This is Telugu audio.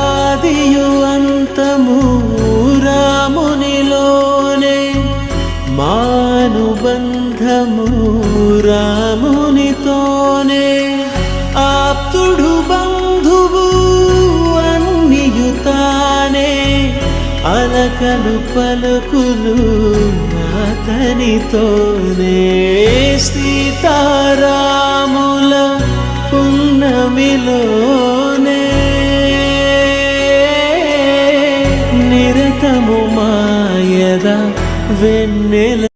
ఆదియు అంతము రామునిలోనే మానుబంధము రామునితోనే ఆప్తుడు బంధువు అన్నియుతానే అలకలు పలుకులు అతనితోనే సీతారాముల పున్నమిలో மேகமுமாயதா வெண்ணில